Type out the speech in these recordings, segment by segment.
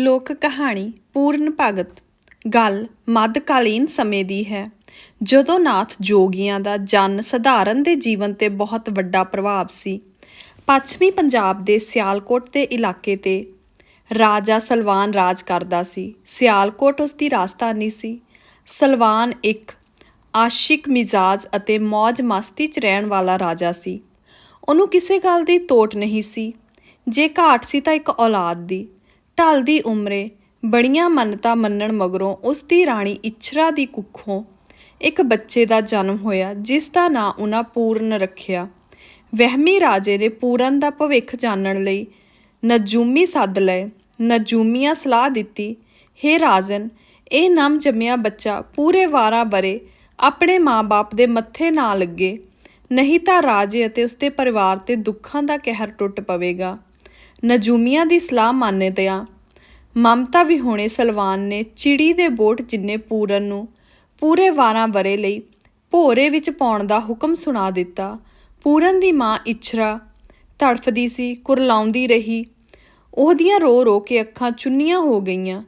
ਲੋਕ ਕਹਾਣੀ ਪੂਰਨ ਭਗਤ। ਗੱਲ ਮੱਧਕਾਲੀਨ ਸਮੇਂ ਦੀ ਹੈ। ਜਦੋਂ ਨਾਥ ਜੋਗੀਆਂ ਦਾ ਜਨ ਸਧਾਰਨ ਦੇ ਜੀਵਨ ਤੇ ਬਹੁਤ ਵੱਡਾ ਪ੍ਰਭਾਵ ਸੀ। ਪੱਛਮੀ ਪੰਜਾਬ ਦੇ ਸਿਆਲਕੋਟ ਦੇ ਇਲਾਕੇ ਤੇ ਰਾਜਾ ਸਲਵਾਨ ਰਾਜ ਕਰਦਾ ਸੀ। ਸਿਆਲਕੋਟ ਉਸ ਦੀ ਰਾਜਧਾਨੀ ਸੀ। ਸਲਵਾਨ ਇੱਕ ਆਸ਼ਿਕ ਮਿਜ਼ਾਜ ਅਤੇ ਮौज ਮਸਤੀ 'ਚ ਰਹਿਣ ਵਾਲਾ ਰਾਜਾ ਸੀ। ਉਹਨੂੰ ਕਿਸੇ ਗੱਲ ਦੀ ਤੋਟ ਨਹੀਂ ਸੀ। ਜੇ ਘਾਟ ਸੀ ਤਾਂ ਇੱਕ ਔਲਾਦ ਦੀ। ਢਲਦੀ ਉਮਰੇ ਬੜੀਆਂ ਮੰਨਤਾਂ ਮੰਨਣ ਮਗਰੋਂ ਉਸ ਦੀ ਰਾਣੀ ਇਛਰਾ ਦੀ ਕੁੱਖੋਂ ਇੱਕ ਬੱਚੇ ਦਾ ਜਨਮ ਹੋਇਆ, ਜਿਸ ਦਾ ਨਾਂ ਉਹਨਾਂ ਪੂਰਨ ਰੱਖਿਆ। ਵਹਿਮੀ ਰਾਜੇ ਨੇ ਪੂਰਨ ਦਾ ਭਵਿੱਖ ਜਾਣਨ ਲਈ ਨਜੂਮੀ ਸੱਦ ਲਏ, ਨਜੂਮੀਆਂ ਸਲਾਹ ਦਿੱਤੀ, ਹੇ ਰਾਜਨ, ਇਹ ਨਮ ਜੰਮਿਆ ਬੱਚਾ ਪੂਰੇ 12 ਬਰੇ ਆਪਣੇ ਮਾਂ-ਬਾਪ ਦੇ ਮੱਥੇ ਨਾ ਲੱਗੇ, ਨਹੀਂ ਤਾਂ ਰਾਜੇ ਅਤੇ ਉਸਦੇ ਪਰਿਵਾਰ ਤੇ ਦੁੱਖਾਂ ਦਾ ਕਹਿਰ ਟੁੱਟ ਪਵੇਗਾ। ਨਜੂਮੀਆਂ ਦੀ ਸਲਾਹ ਮੰਨਦਿਆਂ ਮਮਤਾ ਵੀ ਸਲਵਾਨ ਨੇ ਚਿੜੀ ਦੇ ਬੋਟ ਜਿੰਨੇ ਪੂਰਨ ਨੂੰ ਪੂਰੇ 12 ਬਰੇ ਲਈ ਭੋਰੇ ਵਿੱਚ ਪਾਉਣ ਦਾ ਹੁਕਮ ਸੁਣਾ ਦਿੱਤਾ। ਪੂਰਨ ਦੀ ਮਾਂ ਇਛਰਾ ਤੜਫਦੀ ਸੀ, ਕੁਰਲਾਉਂਦੀ ਰਹੀ। ਉਹਦੀਆਂ ਰੋ ਰੋ ਕੇ ਅੱਖਾਂ ਚੁੰਨੀਆਂ ਹੋ ਗਈਆਂ।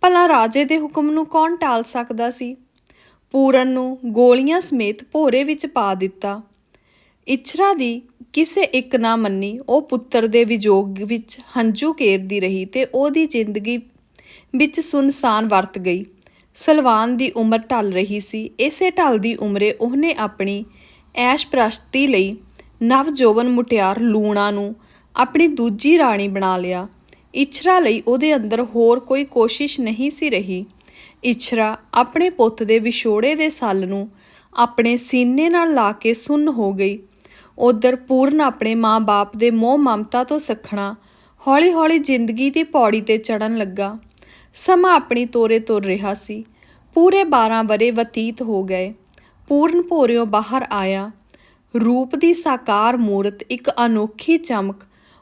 ਭਲਾ ਰਾਜੇ ਦੇ ਹੁਕਮ ਨੂੰ ਕੌਣ ਟਾਲ ਸਕਦਾ ਸੀ? ਪੂਰਨ ਨੂੰ ਗੋਲੀਆਂ ਸਮੇਤ ਭੋਰੇ ਵਿੱਚ ਪਾ ਦਿੱਤਾ। ਇਛਰਾ ਦੀ ਕਿਸੇ ਇੱਕ ਨਾ ਮੰਨੀ, ਉਹ ਪੁੱਤਰ ਦੇ ਵਿਜੋਗ ਵਿੱਚ ਹੰਝੂ ਕੇਰਦੀ ਰਹੀ ਤੇ ਉਹਦੀ ਜ਼ਿੰਦਗੀ ਵਿੱਚ ਸੁਨਸਾਨ ਵਰਤ ਗਈ। ਸਲਵਾਨ ਦੀ ਉਮਰ ਢਲ ਰਹੀ ਸੀ। ਇਸੇ ਢਲਦੀ ਉਮਰੇ ਉਹਨੇ ਆਪਣੀ ਐਸ਼ ਪ੍ਰਸਤੀ ਲਈ ਨਵਜੋਵਨ ਮੁਟਿਆਰ ਲੂਣਾ ਨੂੰ ਆਪਣੀ ਦੂਜੀ ਰਾਣੀ ਬਣਾ ਲਿਆ। ਇਛਰਾ ਲਈ ਉਹਦੇ ਅੰਦਰ ਹੋਰ ਕੋਈ ਕੋਸ਼ਿਸ਼ ਨਹੀਂ ਸੀ ਰਹੀ। ਇਛਰਾ ਆਪਣੇ ਪੁੱਤ ਦੇ ਵਿਛੋੜੇ ਦੇ ਸੱਲ ਨੂੰ ਆਪਣੇ ਸੀਨੇ ਨਾਲ ਲਾ ਕੇ ਸੁੰਨ ਹੋ ਗਈ। ਉਧਰ ਪੂਰਨ ਆਪਣੇ ਮਾਂ-ਬਾਪ ਦੇ ਮੋਹ ਮਮਤਾ ਤੋਂ ਸਖਣਾ ਹੌਲੀ-ਹੌਲੀ ਜ਼ਿੰਦਗੀ ਦੀ ਪੌੜੀ ਤੇ ਚੜਨ ਲੱਗਾ। ਸਮਾਂ ਆਪਣੀ ਤੋਰੇ ਤੁਰ ਰਿਹਾ ਸੀ। ਪੂਰੇ 12 ਬਰੇ ਬਤੀਤ ਹੋ ਗਏ। ਪੂਰਨ ਭੋਰਿਓ ਬਾਹਰ ਆਇਆ। ਰੂਪ ਦੀ ਸਾਕਾਰ ਮੂਰਤ ਇੱਕ ਅਨੋਖੀ ਚਮਕ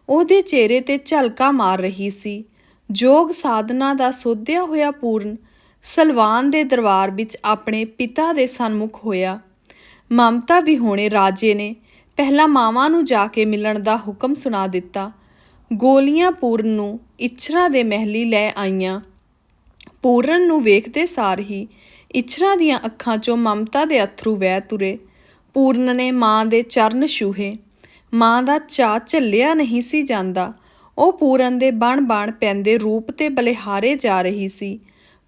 ਉਹਦੇ ਚਿਹਰੇ ਤੇ ਝਲਕਾ ਮਾਰ ਰਹੀ ਸੀ। ਜੋਗ ਸਾਧਨਾ ਦਾ ਸੋਧਿਆ ਹੋਇਆ ਪੂਰਨ ਸਲਵਾਨ ਦੇ ਦਰਬਾਰ ਵਿੱਚ ਆਪਣੇ ਪਿਤਾ ਦੇ ਸਨਮੁਖ ਹੋਇਆ। ਮਮਤਾ ਵੀ ਹੋਣੇ ਰਾਜੇ ਨੇ ਪਹਿਲਾਂ ਮਾਵਾਂ ਨੂੰ ਜਾ ਕੇ ਮਿਲਣ ਦਾ ਹੁਕਮ ਸੁਣਾ ਦਿੱਤਾ। ਗੋਲੀਆਂ ਪੂਰਨ ਨੂੰ ਇਛਰਾ ਦੇ ਮਹਿਲੀ ਲੈ ਆਈਆਂ। ਪੂਰਨ ਨੂੰ ਵੇਖਦੇ ਸਾਰ ਹੀ ਇਛਰਾ ਦੀਆਂ ਅੱਖਾਂ 'ਚੋਂ ਮਮਤਾ ਦੇ ਅਥਰੂ ਵਹਿ ਤੁਰੇ। ਪੂਰਨ ਨੇ ਮਾਂ ਦੇ ਚਰਨ ਛੂਹੇ। ਮਾਂ ਦਾ ਚਾਅ ਝੱਲਿਆ ਨਹੀਂ ਸੀ ਜਾਂਦਾ। ਉਹ ਪੂਰਨ ਦੇ ਬਣ ਬਣ ਪੈਂਦੇ ਰੂਪ ਤੇ ਬਲਿਹਾਰੇ ਜਾ ਰਹੀ ਸੀ।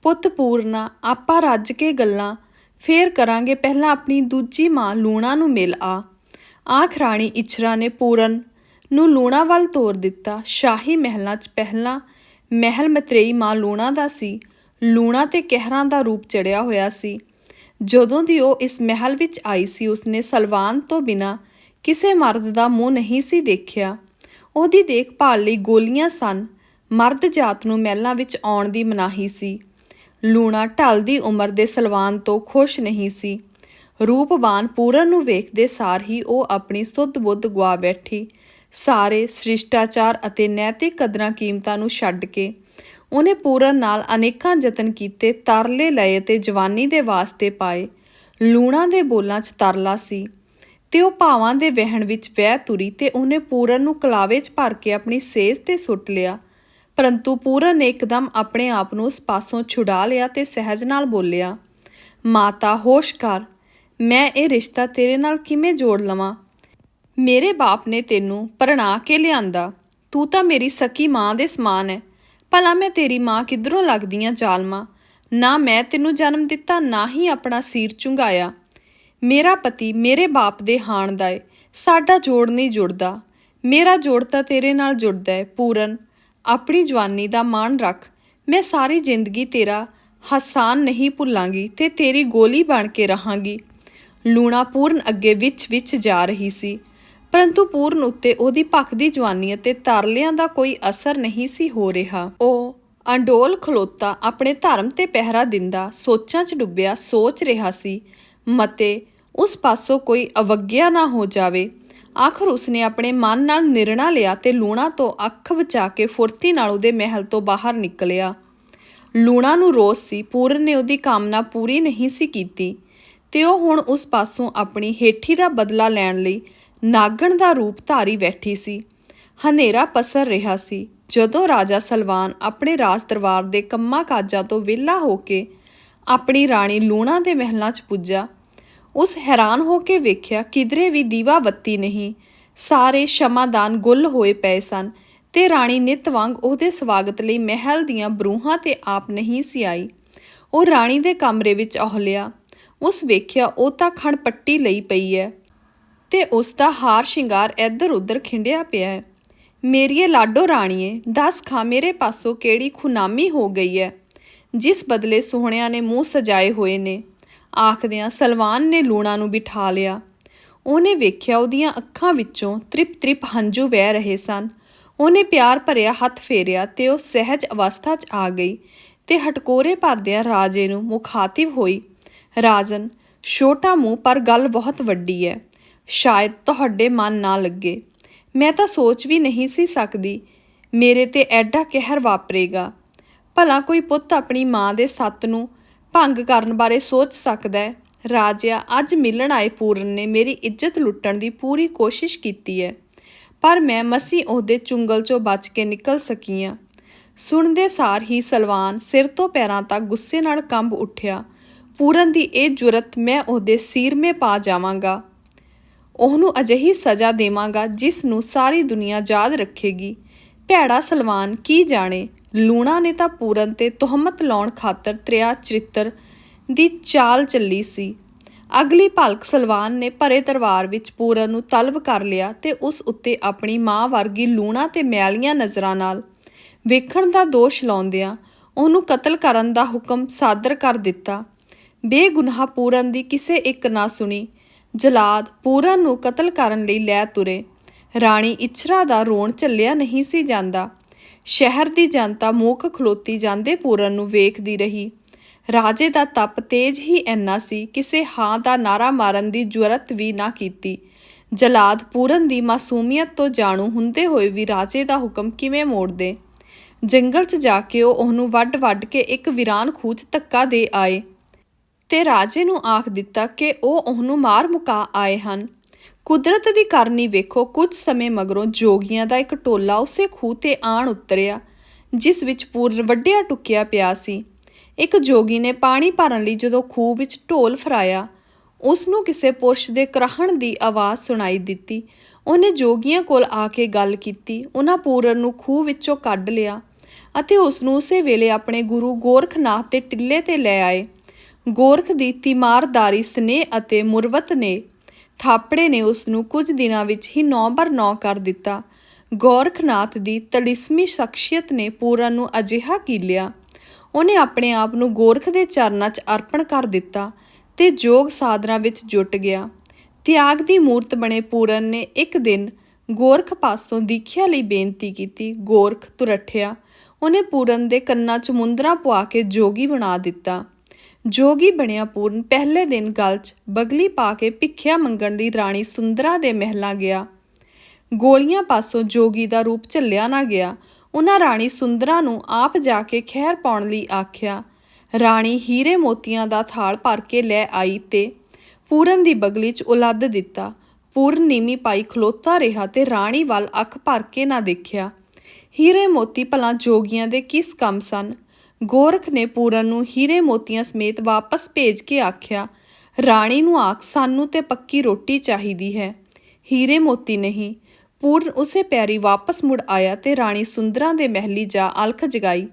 ਪੁੱਤ ਪੂਰਨਾ, ਆਪਾਂ ਰੱਜ ਕੇ ਗੱਲਾਂ, ਫੇਰ ਕਰਾਂਗੇ, ਪਹਿਲਾਂ ਆਪਣੀ ਦੂਜੀ ਮਾਂ ਲੂਣਾ ਨੂੰ ਮਿਲ ਆ। ਆਖ ਰਾਣੀ ਇਛਰਾ ਨੇ ਪੂਰਨ ਨੂੰ ਲੂਣਾ ਵੱਲ ਤੋਰ ਦਿੱਤਾ। ਸ਼ਾਹੀ ਮਹਿਲਾਂ 'ਚ ਪਹਿਲਾਂ ਮਹਿਲ ਮਤਰੇਈ ਮਾਂ ਲੂਣਾ ਦਾ ਸੀ। ਲੂਣਾ ਤੇ ਕਹਿਰਾਂ ਦਾ ਰੂਪ ਚੜਿਆ ਹੋਇਆ ਸੀ। ਜਦੋਂ ਦੀ ਉਹ ਇਸ ਮਹਿਲ ਵਿੱਚ ਆਈ ਸੀ, ਉਸਨੇ ਸਲਵਾਨ ਤੋਂ ਬਿਨਾ ਕਿਸੇ ਮਰਦ ਦਾ ਮੂੰਹ ਨਹੀਂ ਸੀ ਦੇਖਿਆ। ਉਹਦੀ ਦੇਖਭਾਲ ਲਈ ਗੋਲੀਆਂ ਸਨ। ਮਰਦ ਜਾਤ ਨੂੰ ਮਹਿਲਾਂ ਵਿੱਚ ਆਉਣ ਦੀ ਮਨਾਹੀ ਸੀ। ਲੂਣਾ ਢਲਦੀ ਉਮਰ ਦੇ ਸਲਵਾਨ ਤੋਂ ਖੁਸ਼ ਨਹੀਂ ਸੀ। ਰੂਪਵਾਨ ਪੂਰਨ ਨੂੰ ਵੇਖਦੇ ਸਾਰ ਹੀ ਉਹ ਆਪਣੀ ਸੁੱਧ ਬੁੱਧ ਗਵਾ ਬੈਠੀ। ਸਾਰੇ ਸ੍ਰਿਸ਼ਟਾਚਾਰ ਅਤੇ ਨੈਤਿਕ ਕਦਰਾਂ ਕੀਮਤਾਂ ਨੂੰ ਛੱਡ ਕੇ ਉਹਨੇ ਪੂਰਨ ਨਾਲ ਅਨੇਕਾਂ ਯਤਨ ਕੀਤੇ, ਤਰਲੇ ਲਏ ਤੇ ਜਵਾਨੀ ਦੇ ਵਾਸਤੇ ਪਾਏ। ਲੂਣਾ ਦੇ ਬੋਲਾਂ 'ਚ ਤਰਲਾ ਸੀ ਤੇ ਉਹ ਭਾਵਾਂ ਦੇ ਵਹਿਣ ਵਿੱਚ ਵਹਿ ਤੁਰੀ ਤੇ ਉਹਨੇ ਪੂਰਨ ਨੂੰ ਕਲਾਵੇ 'ਚ ਭਰ ਕੇ ਆਪਣੀ ਸੇਜ ਤੇ ਸੁੱਟ ਲਿਆ। ਪਰੰਤੂ ਪੂਰਨ ਨੇ ਇੱਕਦਮ ਆਪਣੇ ਆਪ ਨੂੰ ਉਸ ਪਾਸੋਂ ਛੁਡਾ ਲਿਆ ਤੇ ਸਹਿਜ ਨਾਲ ਬੋਲਿਆ, ਮਾਤਾ, ਹੋਸ਼ ਕਰ। ਮੈਂ ਇਹ ਰਿਸ਼ਤਾ ਤੇਰੇ ਨਾਲ ਕਿਵੇਂ ਜੋੜ ਲਵਾਂ? ਮੇਰੇ ਬਾਪ ਨੇ ਤੈਨੂੰ ਪਰਣਾ ਕੇ ਲਿਆਂਦਾ। ਤੂੰ ਤਾਂ ਮੇਰੀ ਸਕੀ ਮਾਂ ਦੇ ਸਮਾਨ ਹੈ ਭਲਾ ਮੈਂ ਤੇਰੀ ਮਾਂ ਕਿੱਧਰੋਂ ਲੱਗਦੀਆਂ ਜ਼ਾਲਮਾ? ਨਾ ਮੈਂ ਤੈਨੂੰ ਜਨਮ ਦਿੱਤਾ, ਨਾ ਹੀ ਆਪਣਾ ਸੀਰ ਚੁੰਗਾਇਆ ਮੇਰਾ ਪਤੀ ਮੇਰੇ ਬਾਪ ਦੇ ਹਾਣ ਦਾ ਏ ਸਾਡਾ ਜੋੜ ਨਹੀਂ ਜੁੜਦਾ। ਮੇਰਾ ਜੋੜ ਤਾਂ ਤੇਰੇ ਨਾਲ ਜੁੜਦਾ ਹੈ ਪੂਰਨ। ਆਪਣੀ ਜਵਾਨੀ ਦਾ ਮਾਣ ਰੱਖ। ਮੈਂ ਸਾਰੀ ਜ਼ਿੰਦਗੀ ਤੇਰਾ ਹਸਾਨ ਨਹੀਂ ਭੁੱਲਾਂਗੀ ਤੇ ਤੇਰੀ ਗੋਲੀ ਬਣ ਕੇ ਰਹਾਂਗੀ। ਲੂਣਾ ਪੂਰਨ ਅੱਗੇ ਵਿੱਚ ਵਿੱਚ ਜਾ ਰਹੀ ਸੀ। ਪਰੰਤੂ ਪੂਰਨ ਉੱਤੇ ਉਹਦੀ ਭਖਦੀ ਜਵਾਨੀ ਅਤੇ ਤਰਲਿਆਂ ਦਾ ਕੋਈ ਅਸਰ ਨਹੀਂ ਸੀ ਹੋ ਰਿਹਾ। ਉਹ ਅੰਡੋਲ ਖਲੋਤਾ ਆਪਣੇ ਧਰਮ ਤੇ ਪਹਿਰਾ ਦਿੰਦਾ ਸੋਚਾਂ 'ਚ ਡੁੱਬਿਆ ਸੋਚ ਰਿਹਾ ਸੀ। ਮਤੇ ਉਸ ਪਾਸੋਂ ਕੋਈ ਅਵਗਿਆ ਨਾ ਹੋ ਜਾਵੇ। ਆਖਰ ਉਸਨੇ ਆਪਣੇ ਮਨ ਨਾਲ ਨਿਰਣਾ ਲਿਆ ਤੇ ਲੂਣਾ ਤੋਂ ਅੱਖ ਬਚਾ ਕੇ ਫੁਰਤੀ ਨਾਲ ਉਹਦੇ ਮਹਿਲ ਤੋਂ ਬਾਹਰ ਨਿਕਲਿਆ। ਲੂਣਾ ਨੂੰ ਰੋਸ ਸੀ। ਪੂਰਨ ਨੇ ਉਹਦੀ ਕਾਮਨਾ ਪੂਰੀ ਨਹੀਂ ਸੀ ਕੀਤੀ। ਤੇ ਉਹ ਹੁਣ ਉਸ ਪਾਸੋਂ ਆਪਣੀ ਹੇਠੀ ਦਾ ਬਦਲਾ ਲੈਣ ਲਈ ਨਾਗਣ ਦਾ ਰੂਪ ਧਾਰੀ ਬੈਠੀ ਸੀ। ਹਨੇਰਾ ਪਸਰ ਰਿਹਾ ਸੀ। ਜਦੋਂ ਰਾਜਾ ਸਲਵਾਨ ਆਪਣੇ ਰਾਜ ਦਰਬਾਰ ਦੇ ਕੰਮਾਂ ਕਾਜਾਂ ਤੋਂ ਵਿਹਲਾ ਹੋ ਕੇ ਆਪਣੀ ਰਾਣੀ ਲੂਣਾ ਦੇ ਮਹਿਲਾਂ 'ਚ ਪੁੱਜਾ, ਉਸ ਹੈਰਾਨ ਹੋ ਕੇ ਵੇਖਿਆ ਕਿਧਰੇ ਵੀ ਦੀਵਾ ਬੱਤੀ ਨਹੀਂ, ਸਾਰੇ ਸ਼ਮਾਦਾਨ ਗੁੱਲ ਹੋਏ ਪਏ ਸਨ ਤੇ ਰਾਣੀ ਨਿਤ ਵਾਂਗ ਉਹਦੇ ਸਵਾਗਤ ਲਈ ਮਹਿਲ ਦੀਆਂ ਬਰੂਹਾਂ ਤੇ ਆਪ ਨਹੀਂ ਸੀ ਆਈ। ਉਹ ਰਾਣੀ ਦੇ ਕਮਰੇ ਵਿੱਚ ਔਹਲਿਆ ਉਸ ਵੇਖਿਆ ਉਹ ਤਾਂ ਖਣ ਪੱਟੀ ਲਈ ਪਈ ਹੈ ਤੇ ਉਸ ਦਾ ਹਾਰ ਸ਼ਿੰਗਾਰ ਇੱਧਰ ਉੱਧਰ ਖਿੰਡਿਆ ਪਿਆ ਹੈ ਮੇਰੀਏ ਲਾਡੋ ਰਾਣੀਏ, ਦੱਸ ਖਾ ਮੇਰੇ ਪਾਸੋਂ ਕਿਹੜੀ ਖੁਨਾਮੀ ਹੋ ਗਈ ਹੈ ਜਿਸ ਬਦਲੇ ਸੋਹਣਿਆਂ ਨੇ ਮੂੰਹ ਸਜਾਏ ਹੋਏ ਨੇ। ਆਖਦਿਆਂ ਸਲਵਾਨ ਨੇ ਲੂਣਾ ਨੂੰ ਬਿਠਾ ਲਿਆ। ਉਹਨੇ ਵੇਖਿਆ ਉਹਦੀਆਂ ਅੱਖਾਂ ਵਿੱਚੋਂ ਤ੍ਰਿਪ ਤ੍ਰਿਪ ਹੰਝੂ ਵਹਿ ਰਹੇ ਸਨ। ਉਹਨੇ ਪਿਆਰ ਭਰਿਆ ਹੱਥ ਫੇਰਿਆ ਤੇ ਉਹ ਸਹਿਜ ਅਵਸਥਾ 'ਚ ਆ ਗਈ ਤੇ ਹਟਕੋਰੇ ਭਰਦਿਆਂ ਰਾਜੇ ਨੂੰ ਮੁਖਾਤਿਬ ਹੋਈ ਰਾਜਨ, ਛੋਟਾ ਮੂੰਹ ਪਰ ਗੱਲ ਬਹੁਤ ਵੱਡੀ ਹੈ ਸ਼ਾਇਦ ਤੁਹਾਡੇ ਮਨ ਨਾ ਲੱਗੇ। ਮੈਂ ਤਾਂ ਸੋਚ ਵੀ ਨਹੀਂ ਸੀ ਸਕਦੀ ਮੇਰੇ ਤੇ ਐਡਾ ਕਹਿਰ ਵਾਪਰੇਗਾ। ਭਲਾ ਕੋਈ ਪੁੱਤ ਆਪਣੀ ਮਾਂ ਦੇ ਸੱਤ ਨੂੰ ਭੰਗ ਕਰਨ ਬਾਰੇ ਸੋਚ ਸਕਦਾ ਹੈ ਰਾਜਿਆ, ਅੱਜ ਮਿਲਣ ਆਏ ਪੂਰਨ ਨੇ ਮੇਰੀ ਇੱਜ਼ਤ ਲੁੱਟਣ ਦੀ ਪੂਰੀ ਕੋਸ਼ਿਸ਼ ਕੀਤੀ ਹੈ ਪਰ ਮੈਂ ਮਸੀ ਉਹਦੇ ਚੁੰਗਲ ਚੋਂ ਬਚ ਕੇ ਨਿਕਲ ਸਕੀ ਹਾਂ ਸੁਣਦੇ ਸਾਰ ਹੀ ਸਲਵਾਨ ਸਿਰ ਤੋਂ ਪੈਰਾਂ ਤੱਕ ਗੁੱਸੇ ਨਾਲ ਕੰਬ ਉੱਠਿਆ। ਪੂਰਨ ਦੀ ਇਹ ਜੁਰਤ ਮੈਂ ਉਹਦੇ ਸੀਰਮੇ ਪਾ ਜਾਵਾਂਗਾ। ਉਹਨੂੰ ਅਜਿਹੀ ਸਜ਼ਾ ਦੇਵਾਂਗਾ ਜਿਸ ਨੂੰ ਸਾਰੀ ਦੁਨੀਆ ਯਾਦ ਰੱਖੇਗੀ। ਭੈੜਾ ਸਲਵਾਨ ਕੀ ਜਾਣੇ? ਲੂਣਾ ਨੇ ਤਾਂ ਪੂਰਨ ਤੇ ਤੁਹਮਤ ਲਾਉਣ ਖਾਤਰ ਤ੍ਰਿਆ ਚਰਿੱਤਰ ਦੀ ਚਾਲ ਚੱਲੀ ਸੀ। ਅਗਲੀ ਭਲਕ ਸਲਵਾਨ ਨੇ ਭਰੇ ਦਰਬਾਰ ਵਿੱਚ ਪੂਰਨ ਨੂੰ ਤਲਬ ਕਰ ਲਿਆ ਤੇ ਉਸ ਉੱਤੇ ਆਪਣੀ ਮਾਂ ਵਰਗੀ ਲੂਣਾ ਤੇ ਮੈਲੀਆਂ ਨਜ਼ਰਾਂ ਨਾਲ ਵੇਖਣ ਦਾ ਦੋਸ਼ ਲਾਉਂਦਿਆਂ ਉਹਨੂੰ ਕਤਲ ਕਰਨ ਦਾ ਹੁਕਮ ਸਾਦਰ ਕਰ ਦਿੱਤਾ। ਬੇਗੁਨਾਹ ਪੂਰਨ ਦੀ ਕਿਸੇ ਇੱਕ ਨਾ ਸੁਣੀ। ਜਲਾਦ ਪੂਰਨ ਨੂੰ ਕਤਲ ਕਰਨ ਲਈ ਲੈ ਤੁਰੇ। ਰਾਣੀ ਇਚਰਾ ਦਾ ਰੋਣ ਝੱਲਿਆ ਨਹੀਂ ਸੀ ਜਾਂਦਾ। ਸ਼ਹਿਰ ਦੀ ਜਨਤਾ ਮੂਕ ਖਲੋਤੀ ਜਾਂਦੇ ਪੂਰਨ ਨੂੰ ਵੇਖਦੀ ਰਹੀ। ਰਾਜੇ ਦਾ ਤਪ ਤੇਜ ਹੀ ਇੰਨਾ ਸੀ ਕਿਸੇ ਹਾਂ ਦਾ ਨਾਰਾ ਮਾਰਨ ਦੀ ਜੁਰਤ ਵੀ ਨਾ ਕੀਤੀ। ਜਲਾਦ ਪੂਰਨ ਦੀ ਮਾਸੂਮੀਅਤ ਤੋਂ ਜਾਣੂ ਹੁੰਦੇ ਹੋਏ ਵੀ ਰਾਜੇ ਦਾ ਹੁਕਮ ਕਿਵੇਂ ਮੋੜ ਦੇ ਜੰਗਲ 'ਚ ਜਾ ਕੇ ਉਹ ਉਹਨੂੰ ਵੱਡ-ਵੱਡ ਕੇ ਇੱਕ ਵਿਰਾਨ ਖੂਚ ਧੱਕਾ ਦੇ ਆਏ। ਤੇ ਰਾਜੇ ਨੂੰ ਆਖ ਦਿੱਤਾ ਕਿ ਉਹ ਉਹਨੂੰ ਮਾਰ ਮੁਕਾ ਆਏ ਹਨ। ਕੁਦਰਤ ਦੀ ਕਰਨੀ ਵੇਖੋ, ਕੁਝ ਸਮੇਂ ਮਗਰੋਂ ਜੋਗੀਆਂ ਦਾ ਇੱਕ ਟੋਲਾ ਉਸੇ ਖੂਹ ਤੇ ਆਣ ਉਤਰਿਆ, ਜਿਸ ਵਿੱਚ ਪੂਰਨ ਵੱਡਿਆ ਟੁੱਕਿਆ ਪਿਆ ਸੀ। ਇੱਕ ਜੋਗੀ ਨੇ ਪਾਣੀ ਭਰਨ ਲਈ ਜਦੋਂ ਖੂਹ ਵਿੱਚ ਢੋਲ ਫਰਾਇਆ ਉਸ ਨੂੰ ਕਿਸੇ ਪੁਰਸ਼ ਦੇ ਕਰਾਹਣ ਦੀ ਆਵਾਜ਼ ਸੁਣਾਈ ਦਿੱਤੀ। ਉਹਨੇ ਜੋਗੀਆਂ ਕੋਲ ਆ ਕੇ ਗੱਲ ਕੀਤੀ, ਉਹਨਾਂ ਪੂਰਨ ਨੂੰ ਖੂਹ ਵਿੱਚੋਂ ਕੱਢ ਲਿਆ ਅਤੇ ਉਸ ਨੂੰ ਉਸੇ ਵੇਲੇ ਆਪਣੇ ਗੁਰੂ ਗੋਰਖਨਾਥ ਦੇ ਟਿੱਲੇ ਤੇ ਲੈ ਆਏ। ਗੋਰਖ ਦੀ ਤਿਮਾਰਦਾਰੀ ਸਨੇਹ ਅਤੇ ਮੁਰਵਤ ਨੇ ਥਾਪੜੇ ਨੇ ਉਸ ਨੂੰ ਕੁਝ ਦਿਨਾਂ ਵਿੱਚ ਹੀ ਨੌ ਬਰ ਨੌ ਕਰ ਦਿੱਤਾ। ਗੋਰਖਨਾਥ ਦੀ ਤਲਿਸਮੀ ਸ਼ਖਸੀਅਤ ਨੇ ਪੂਰਨ ਨੂੰ ਅਜਿਹਾ ਕੀਲਿਆ ਉਹਨੇ ਆਪਣੇ ਆਪ ਨੂੰ ਗੋਰਖ ਦੇ ਚਰਨਾਂ 'ਚ ਅਰਪਣ ਕਰ ਦਿੱਤਾ ਤੇ ਜੋਗ ਸਾਧਨਾ ਵਿੱਚ ਜੁਟ ਗਿਆ। ਤਿਆਗ ਦੀ ਮੂਰਤ ਬਣੇ ਪੂਰਨ ਨੇ ਇੱਕ ਦਿਨ ਗੋਰਖ ਪਾਸੋਂ ਦੀਖਿਆ ਲਈ ਬੇਨਤੀ ਕੀਤੀ। ਗੋਰਖ ਤੁਰਠਿਆ। ਉਹਨੇ ਪੂਰਨ ਦੇ ਕੰਨਾਂ 'ਚ ਮੁੰਦਰਾ ਪਵਾ ਕੇ ਜੋਗੀ ਬਣਾ ਦਿੱਤਾ। ਜੋਗੀ ਬਣਿਆ ਪੂਰਨ ਪਹਿਲੇ ਦਿਨ ਗਲ 'ਚ ਬਗਲੀ ਪਾ ਕੇ ਭਿੱਖਿਆ ਮੰਗਣ ਲਈ ਰਾਣੀ ਸੁੰਦਰਾ ਦੇ ਮਹਿਲਾਂ ਗਿਆ। ਗੋਲੀਆਂ ਪਾਸੋਂ ਜੋਗੀ ਦਾ ਰੂਪ ਝੱਲਿਆ ਨਾ ਗਿਆ। ਉਹਨਾਂ ਰਾਣੀ ਸੁੰਦਰਾ ਨੂੰ ਆਪ ਜਾ ਕੇ ਖੈਰ ਪਾਉਣ ਲਈ ਆਖਿਆ, ਰਾਣੀ ਹੀਰੇ ਮੋਤੀਆਂ ਦਾ ਥਾਲ ਭਰ ਕੇ ਲੈ ਆਈ ਤੇ ਪੂਰਨ ਦੀ ਬਗਲੀ 'ਚ ਉਲੱਦ ਦਿੱਤਾ। ਪੂਰਨ ਨੀਮੀ ਪਾਈ ਖਲੋਤਾ ਰਿਹਾ ਤੇ ਰਾਣੀ ਵੱਲ ਅੱਖ ਭਰ ਕੇ ਨਾ ਦੇਖਿਆ। ਹੀਰੇ ਮੋਤੀ ਭਲਾ ਜੋਗੀਆਂ ਦੇ ਕਿਸ ਕੰਮ ਸਨ? ਗੋਰਖ ਨੇ ਪੂਰਨ ਨੂੰ ਹੀਰੇ ਮੋਤੀਆਂ ਸਮੇਤ ਵਾਪਸ ਭੇਜ ਕੇ ਆਖਿਆ, ਰਾਣੀ ਨੂੰ ਆਖ, ਸਾਨੂੰ ਤੇ ਪੱਕੀ ਰੋਟੀ ਚਾਹੀਦੀ ਹੈ। ਹੀਰੇ ਮੋਤੀ ਨਹੀਂ। ਪੂਰਨ ਉਸੇ ਪੈਰੀ ਵਾਪਸ ਮੁੜ ਆਇਆ ਤੇ ਰਾਣੀ ਸੁੰਦਰਾ ਦੇ ਮਹਿਲੀ ਜਾ ਅਲਖ ਜਗਾਈ।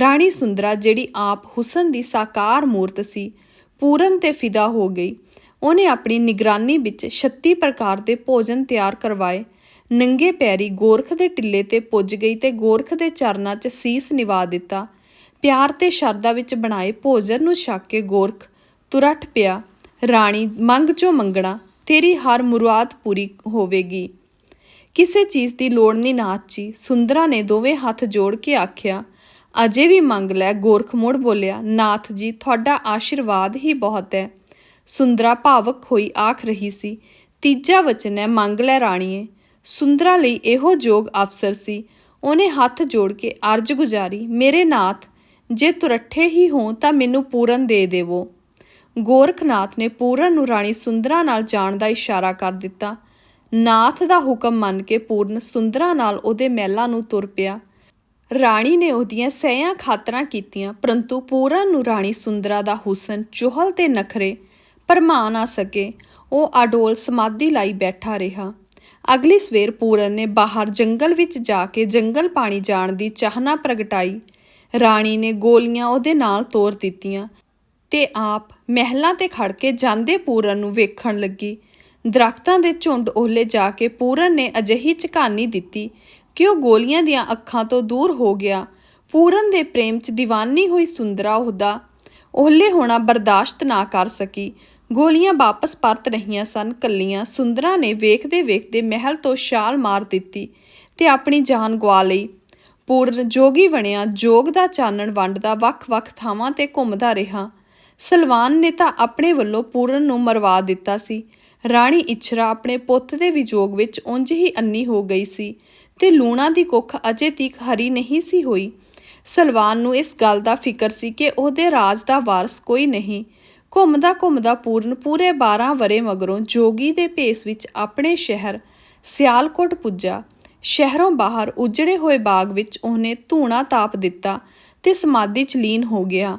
ਰਾਣੀ ਸੁੰਦਰਾ, ਜਿਹੜੀ ਆਪ ਹੁਸਨ ਦੀ ਸਾਕਾਰ ਮੂਰਤ ਸੀ, ਪੂਰਨ ਤੇ ਫਿਦਾ ਹੋ ਗਈ। ਉਹਨੇ ਆਪਣੀ ਨਿਗਰਾਨੀ ਵਿੱਚ 36 ਪ੍ਰਕਾਰ ਦੇ ਭੋਜਨ ਤਿਆਰ ਕਰਵਾਏ। ਨੰਗੇ ਪੈਰੀ ਗੋਰਖ ਦੇ ਟਿੱਲੇ ਤੇ ਪੁੱਜ ਗਈ ਤੇ ਗੋਰਖ ਦੇ ਚਰਨਾਂ 'ਚ ਸੀਸ ਨਿਵਾ ਦਿੱਤਾ। ਪਿਆਰ ਤੇ ਸ਼ਰਧਾ ਵਿੱਚ ਬਣਾਏ ਭੋਜਨ ਨੂੰ ਛਕ ਕੇ ਗੋਰਖ, ਤੁਰਠ ਪਿਆ, ਰਾਣੀ, ਮੰਗ ਚੋਂ ਮੰਗਣਾ, ਤੇਰੀ ਹਰ ਮੁਰਾਦ ਪੂਰੀ ਹੋਵੇਗੀ। ਕਿਸੇ ਚੀਜ਼ ਦੀ ਲੋੜ ਨਹੀਂ ਨਾਥ ਜੀ, ਸੁੰਦਰਾ ਨੇ ਦੋਵੇਂ ਹੱਥ ਜੋੜ ਕੇ ਆਖਿਆ, ਅਜੇ ਵੀ ਮੰਗ ਲੈ, ਗੋਰਖ ਮੁੜ ਬੋਲਿਆ, ਨਾਥ ਜੀ, ਤੁਹਾਡਾ ਆਸ਼ੀਰਵਾਦ ਹੀ ਬਹੁਤ ਹੈ। ਸੁੰਦਰਾ ਭਾਵਕ ਹੋਈ ਆਖ ਰਹੀ ਸੀ, ਤੀਜਾ ਵਚਨ ਹੈ, ਮੰਗ ਲੈ ਰਾਣੀਏ। ਸੁੰਦਰਾ ਲਈ ਇਹੋ ਜੋਗ ਅਫਸਰ ਸੀ, ਉਹਨੇ ਹੱਥ ਜੋੜ ਕੇ ਅਰਜ ਗੁਜ਼ਾਰੀ, ਮੇਰੇ ਨਾਥ ਜੇ ਤੁਰੱਠੇ ਹੀ ਹੋ ਤਾਂ ਮੈਨੂੰ ਪੂਰਨ ਦੇ ਦੇਵੋ। ਗੋਰਖਨਾਥ ਨੇ ਪੂਰਨ ਨੂੰ ਰਾਣੀ ਸੁੰਦਰਾ ਨਾਲ ਜਾਣ ਦਾ ਇਸ਼ਾਰਾ ਕਰ ਦਿੱਤਾ। ਨਾਥ ਦਾ ਹੁਕਮ ਮੰਨ ਕੇ ਪੂਰਨ ਸੁੰਦਰਾ ਨਾਲ ਉਹਦੇ ਮਹਿਲਾਂ ਨੂੰ ਤੁਰ ਪਿਆ। ਰਾਣੀ ਨੇ ਉਹਦੀਆਂ ਸਹਿਆਂ ਖਾਤਰਾਂ ਕੀਤੀਆਂ, ਪਰੰਤੂ ਪੂਰਨ ਨੂੰ ਰਾਣੀ ਸੁੰਦਰਾ ਦਾ ਹੁਸਨ ਚੁਹਲ ਤੇ ਨਖਰੇ ਭਰਮਾ ਨਾ ਸਕੇ। ਉਹ ਅਡੋਲ ਸਮਾਧੀ ਲਾਈ ਬੈਠਾ ਰਿਹਾ। ਅਗਲੀ ਸਵੇਰ ਪੂਰਨ ਨੇ ਬਾਹਰ ਜੰਗਲ ਵਿੱਚ ਜਾ ਕੇ ਜੰਗਲ ਪਾਣੀ ਜਾਣ ਦੀ ਚਾਹਨਾ ਪ੍ਰਗਟਾਈ। ਰਾਣੀ ਨੇ ਗੋਲੀਆਂ ਉਹਦੇ ਨਾਲ ਤੋਰ ਦਿੱਤੀਆਂ ਤੇ ਆਪ ਮਹਿਲਾਂ ਤੇ ਖੜ ਕੇ ਜਾਂਦੇ ਪੂਰਨ ਨੂੰ ਵੇਖਣ ਲੱਗੀ। ਦਰਖਤਾਂ ਦੇ ਝੁੰਡ ਓਹਲੇ ਜਾ ਕੇ ਪੂਰਨ ਨੇ ਅਜਿਹੀ ਝਕਾਨੀ ਦਿੱਤੀ ਕਿ ਉਹ ਗੋਲੀਆਂ ਦੀਆਂ ਅੱਖਾਂ ਤੋਂ ਦੂਰ ਹੋ ਗਿਆ। ਪੂਰਨ ਦੇ ਪ੍ਰੇਮ 'ਚ ਦੀਵਾਨੀ ਹੋਈ ਸੁੰਦਰਾ ਉਹਦਾ ਓਹਲੇ ਹੋਣਾ ਬਰਦਾਸ਼ਤ ਨਾ ਕਰ ਸਕੀ। ਗੋਲੀਆਂ ਵਾਪਸ ਪਰਤ ਰਹੀਆਂ ਸਨ ਕੱਲੀਆਂ। ਸੁੰਦਰਾ ਨੇ ਵੇਖਦੇ ਵੇਖਦੇ ਮਹਿਲ ਤੋਂ ਛਾਲ ਮਾਰ ਦਿੱਤੀ ਤੇ ਆਪਣੀ ਜਾਨ ਗਵਾ ਲਈ। ਪੂਰਨ ਜੋਗੀ ਬਣਿਆ, ਜੋਗ ਦਾ ਚਾਨਣ ਵੰਡਦਾ, ਵੱਖ-ਵੱਖ ਥਾਵਾਂ ਤੇ ਘੁੰਮਦਾ ਰਿਹਾ। ਸਲਵਾਨ ਨੇ ਤਾਂ ਆਪਣੇ ਵੱਲੋਂ ਪੂਰਨ ਨੂੰ ਮਰਵਾ ਦਿੱਤਾ ਸੀ। ਰਾਣੀ ਇਛਰਾ ਆਪਣੇ ਪੁੱਤ ਦੇ ਵਿਜੋਗ ਵਿੱਚ ਉਂਝ ਹੀ ਅੰਨੀ ਹੋ ਗਈ ਸੀ ਤੇ ਲੂਣਾ ਦੀ ਕੁੱਖ ਅਜੇ ਤੀਕ ਹਰੀ ਨਹੀਂ ਸੀ ਹੋਈ। ਸਲਵਾਨ ਨੂੰ ਇਸ ਗੱਲ ਦਾ ਫਿਕਰ ਸੀ ਕਿ ਉਹਦੇ ਰਾਜ ਦਾ ਵਾਰਸ ਕੋਈ ਨਹੀਂ। ਘੁੰਮਦਾ ਘੁੰਮਦਾ ਪੂਰਨ ਪੂਰੇ 12 ਵਰੇ ਮਗਰੋਂ ਜੋਗੀ ਦੇ ਭੇਸ ਵਿੱਚ ਆਪਣੇ ਸ਼ਹਿਰ ਸਿਆਲਕੋਟ ਪੁੱਜਾ। ਸ਼ਹਿਰੋਂ ਬਾਹਰ ਉਜੜੇ ਹੋਏ ਬਾਗ ਵਿੱਚ ਉਹਨੇ ਧੂਣਾ ਤਾਪ ਦਿੱਤਾ ਤੇ ਸਮਾਧੀ ਚ ਲੀਨ ਹੋ ਗਿਆ।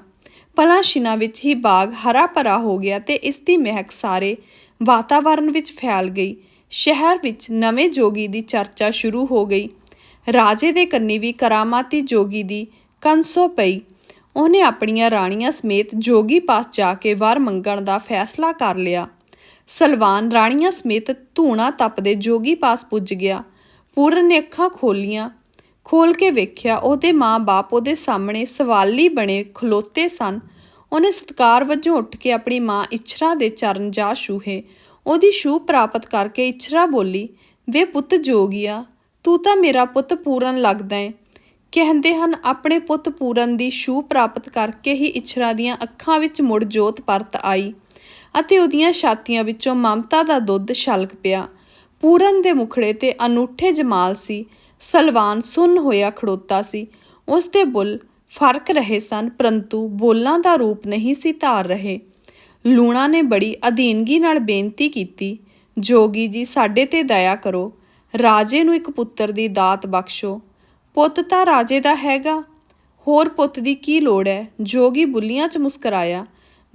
ਪਲਾਸ਼ਿਨਾ ਵਿੱਚ ਹੀ ਬਾਗ ਹਰਾ ਭਰਾ ਹੋ ਗਿਆ ਤੇ ਇਸ ਦੀ ਮਹਿਕ ਸਾਰੇ ਵਾਤਾਵਰਣ ਵਿੱਚ ਫੈਲ ਗਈ। ਸ਼ਹਿਰ ਵਿੱਚ ਨਵੇਂ ਜੋਗੀ ਦੀ ਚਰਚਾ ਸ਼ੁਰੂ ਹੋ ਗਈ। ਰਾਜੇ ਦੇ ਕੰਨੀ ਵੀ ਕਰਾਮਾਤੀ ਜੋਗੀ ਦੀ ਕੰਸੋ ਪਈ। ਉਹਨੇ ਆਪਣੀਆਂ ਰਾਣੀਆਂ ਸਮੇਤ ਜੋਗੀ ਪਾਸ ਜਾ ਕੇ ਵਰ ਮੰਗਣ ਦਾ ਫੈਸਲਾ ਕਰ ਲਿਆ। ਸਲਵਾਨ ਰਾਣੀਆਂ ਸਮੇਤ ਧੂਣਾ ਤਪਦੇ ਜੋਗੀ ਪਾਸ ਪੁੱਜ ਗਿਆ। ਪੂਰਨ ਨੇ ਅੱਖਾਂ ਖੋਲੀਆਂ, ਖੋਲ ਕੇ ਵੇਖਿਆ, ਉਹਦੇ ਮਾਂ-ਬਾਪ ਉਹਦੇ ਸਾਹਮਣੇ ਸਵਾਲੀ ਬਣੇ ਖਲੋਤੇ ਸਨ। ਉਹਨੇ ਸਤਕਾਰ ਵਜੋਂ ਉੱਠ ਕੇ ਆਪਣੀ ਮਾਂ ਇਛਰਾ ਦੇ ਚਰਨ ਜਾ ਛੂਹੇ। ਉਹਦੀ ਛੂਹ ਪ੍ਰਾਪਤ ਕਰਕੇ ਇਛਰਾ ਬੋਲੀ, ਵੇ ਪੁੱਤ ਜੋਗੀਆ, ਤੂੰ ਤਾਂ ਮੇਰਾ ਪੁੱਤ ਪੂਰਨ ਲੱਗਦਾ ਏ। ਕਹਿੰਦੇ ਹਨ, ਆਪਣੇ ਪੁੱਤ ਪੂਰਨ ਦੀ ਛੂਹ ਪ੍ਰਾਪਤ ਕਰਕੇ ਹੀ ਇਛਰਾ ਦੀਆਂ ਅੱਖਾਂ ਵਿੱਚ ਮੁੜ ਜੋਤ ਪਰਤ ਆਈ ਅਤੇ ਉਹਦੀਆਂ ਛਾਤੀਆਂ ਵਿੱਚੋਂ ਮਮਤਾ ਦਾ ਦੁੱਧ ਛਲਕ ਪਿਆ। ਪੂਰਨ ਦੇ ਮੁਖੜੇ ਤੇ ਅਨੂਠੇ ਜਮਾਲ ਸੀ। ਸਲਵਾਨ ਸੁੰਨ ਹੋਇਆ ਖੜੋਤਾ ਸੀ। ਉਸ ਦੇ ਬੁੱਲ ਫ਼ਰਕ ਰਹੇ ਸਨ, ਪਰੰਤੂ ਬੋਲਾਂ ਦਾ ਰੂਪ ਨਹੀਂ ਸੀ ਧਾਰ ਰਹੇ। ਲੂਣਾ ਨੇ ਬੜੀ ਅਧੀਨਗੀ ਨਾਲ ਬੇਨਤੀ ਕੀਤੀ, ਜੋਗੀ ਜੀ, ਸਾਡੇ ਤੇ ਦਇਆ ਕਰੋ। ਰਾਜੇ ਨੂੰ ਇੱਕ ਪੁੱਤਰ ਦੀ ਦਾਤ ਬਖਸ਼ੋ। ਪੁੱਤ ਤਾਂ ਰਾਜੇ ਦਾ ਹੈਗਾ। ਹੋਰ ਪੁੱਤ ਦੀ ਕੀ ਲੋੜ ਹੈ? ਜੋਗੀ ਬੁੱਲੀਆਂ 'ਚ ਮੁਸਕਰਾਇਆ,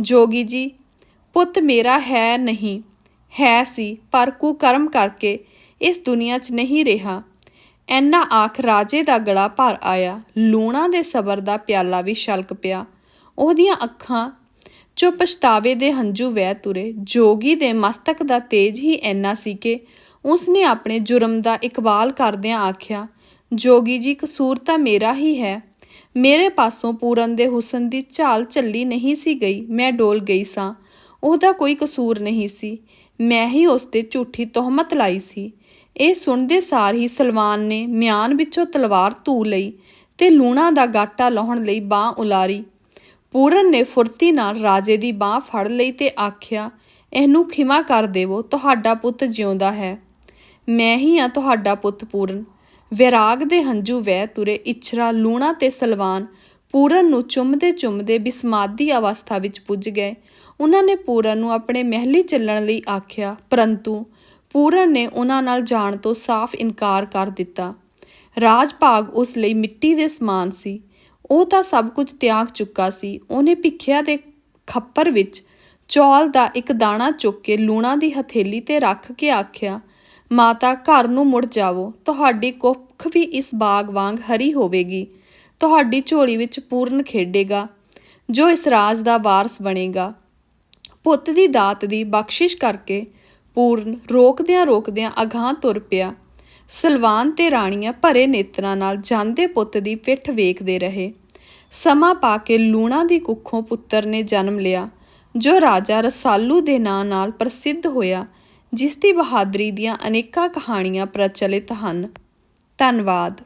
ਜੋਗੀ ਜੀ, ਪੁੱਤ ਮੇਰਾ ਹੈ ਨਹੀਂ। ਹੈ ਸੀ, ਪਰ ਕੁਕਰਮ ਕਰਕੇ ਇਸ ਦੁਨੀਆ 'ਚ ਨਹੀਂ ਰਿਹਾ। ਐਨਾ ਆਖ ਰਾਜੇ ਦਾ ਗਲਾ ਭਰ ਆਇਆ। ਲੂਣਾ ਦੇ ਸਬਰ ਦਾ ਪਿਆਲਾ ਵੀ ਛਲਕ ਪਿਆ। ਉਹਦੀਆਂ ਅੱਖਾਂ ਚੋਂ ਪਛਤਾਵੇ ਦੇ ਹੰਝੂ ਵਹਿ ਤੁਰੇ। ਜੋਗੀ ਦੇ ਮਸਤਕ ਦਾ ਤੇਜ ਹੀ ਐਨਾ ਸੀ ਕਿ ਉਸਨੇ ਆਪਣੇ ਜੁਰਮ ਦਾ ਇਕਬਾਲ ਕਰਦਿਆਂ ਆਖਿਆ, ਜੋਗੀ ਜੀ, ਕਸੂਰ ਤਾਂ ਮੇਰਾ ਹੀ ਹੈ। ਮੇਰੇ ਪਾਸੋਂ ਪੂਰਨ ਦੇ ਹੁਸਨ ਦੀ ਝਾਲ ਚੱਲੀ ਨਹੀਂ ਸੀ ਗਈ। ਮੈਂ ਡੋਲ ਗਈ ਸਾਂ। ਉਹਦਾ ਕੋਈ ਕਸੂਰ ਨਹੀਂ ਸੀ। ਮੈਂ ਹੀ ਉਸ ਤੇ ਝੂਠੀ ਤੋਹਮਤ ਲਾਈ ਸੀ। ਇਹ ਸੁਣਦੇ ਸਾਰ ਹੀ ਸਲਵਾਨ ਨੇ ਮਿਆਨ ਵਿੱਚੋਂ ਤਲਵਾਰ ਧੂ ਲਈ ਤੇ ਲੂਣਾ ਦਾ ਗਾਟਾ ਲਾਉਣ ਲਈ ਬਾਹ ਉਲਾਰੀ। ਪੂਰਨ ਨੇ ਫੁਰਤੀ ਨਾਲ ਰਾਜੇ ਦੀ ਬਾਹ ਫੜ ਲਈ ਤੇ ਆਖਿਆ, ਇਹਨੂੰ ਖਿਮਾ ਕਰ ਦੇਵੋ, ਤੁਹਾਡਾ ਪੁੱਤ ਜਿਉਂਦਾ ਹੈ। ਮੈਂ ਹੀ ਆ ਤੁਹਾਡਾ ਪੁੱਤ ਪੂਰਨ। ਵਿਰਾਗ ਦੇ ਹੰਝੂ ਵਹਿ ਤੁਰੇ ਇਛਰਾ ਲੂਣਾ ਤੇ ਸਲਵਾਨ। ਪੂਰਨ ਨੂੰ ਚੁੰਮਦੇ ਚੁੰਮਦੇ ਬਿਸਮਾਦੀ ਅਵਸਥਾ ਵਿੱਚ ਪੁੱਜ ਗਏ। ਉਹਨਾਂ ਨੇ ਪੂਰਨ ਨੂੰ ਆਪਣੇ ਮਹਿਲੀ ਚੱਲਣ ਲਈ ਆਖਿਆ, ਪਰੰਤੂ ਪੂਰਨ ਨੇ ਉਹਨਾਂ ਨਾਲ ਜਾਣ ਤੋਂ ਸਾਫ਼ ਇਨਕਾਰ ਕਰ ਦਿੱਤਾ। ਰਾਜ ਭਾਗ ਉਸ ਲਈ ਮਿੱਟੀ ਦੇ ਸਮਾਨ ਸੀ। ਉਹ ਤਾਂ ਸਭ ਕੁਝ ਤਿਆਗ ਚੁੱਕਾ ਸੀ। ਉਹਨੇ ਭਿੱਖਿਆ ਦੇ ਖੱਪਰ ਵਿੱਚ ਚੌਲ ਦਾ ਇੱਕ ਦਾਣਾ ਚੁੱਕ ਕੇ ਲੂਣਾ ਦੀ ਹਥੇਲੀ ਤੇ ਰੱਖ ਕੇ ਆਖਿਆ, ਮਾਤਾ, ਘਰ ਨੂੰ ਮੁੜ ਜਾਵੋ। ਤੁਹਾਡੀ ਕੁੱਖ ਵੀ ਇਸ ਬਾਗ ਵਾਂਗ ਹਰੀ ਹੋਵੇਗੀ। ਤੁਹਾਡੀ ਝੋਲੀ ਵਿੱਚ ਪੂਰਨ ਖੇਡੇਗਾ, ਜੋ ਇਸ ਰਾਜ ਦਾ ਵਾਰਸ ਬਣੇਗਾ। ਪੁੱਤ ਦੀ ਦਾਤ ਦੀ ਬਖਸ਼ਿਸ਼ ਕਰਕੇ ਪੂਰਨ ਰੋਕਦਿਆਂ ਰੋਕਦਿਆਂ ਅਗਾਂਹ ਤੁਰ ਪਿਆ। ਸਲਵਾਨ ਤੇ ਰਾਣੀਆਂ ਭਰੇ ਨੇਤਰਾਂ ਨਾਲ ਜਾਂਦੇ ਪੁੱਤ ਦੀ ਪਿੱਠ ਵੇਖਦੇ ਰਹੇ। ਸਮਾਂ ਪਾ ਕੇ ਲੂਣਾ ਦੀ ਕੁੱਖੋਂ ਪੁੱਤਰ ਨੇ ਜਨਮ ਲਿਆ, ਜੋ ਰਾਜਾ ਰਸਾਲੂ ਦੇ ਨਾਂ ਨਾਲ ਪ੍ਰਸਿੱਧ ਹੋਇਆ ਜਿਸ ਦੀ ਬਹਾਦਰੀ ਦੀਆਂ ਅਨੇਕਾਂ ਕਹਾਣੀਆਂ ਪ੍ਰਚਲਿਤ ਹਨ। ਧੰਨਵਾਦ।